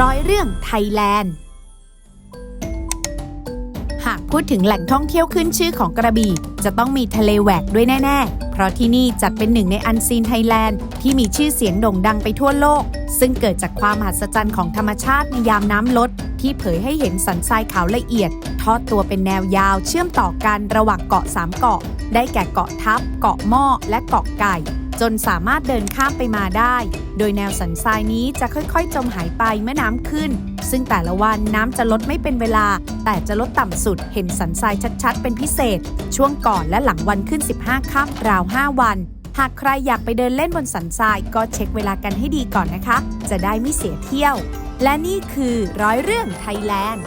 ร้อยเรื่องไทยแลนด์ หากพูดถึงแหล่งท่องเที่ยวขึ้นชื่อของกระบี่ จะต้องมีทะเลแหวกด้วยแน่ ๆ เพราะที่นี่จัดเป็นหนึ่งในอันซีนไทยแลนด์ที่มีชื่อเสียงโด่งดังไปทั่วโลก ซึ่งเกิดจากความมหัศจรรย์ของธรรมชาติในยามน้ำลด ที่เผยให้เห็นสันทรายขาวละเอียด ทอดตัวเป็นแนวยาวเชื่อมต่อกันระหว่างเกาะสามเกาะ ได้แก่เกาะทับ เกาะหม้อและเกาะไก่ จนสามารถเดินข้ามไปมาได้ โดยแนวสันทรายนี้จะค่อยๆ จมหายไปเมื่อน้ำขึ้น ซึ่งแต่ละวันน้ำจะลดไม่เป็นเวลา แต่จะลดต่ำสุดเห็นสันทรายชัดๆ เป็นพิเศษ ช่วงก่อนและหลังวันขึ้น 15ค่ำราว 5 วัน หากใครอยากไปเดินเล่นบนสันทรายก็เช็คเวลากันให้ดีก่อนนะคะ จะได้ไม่เสียเที่ยว และนี่คือร้อยเรื่องไทยแลนด์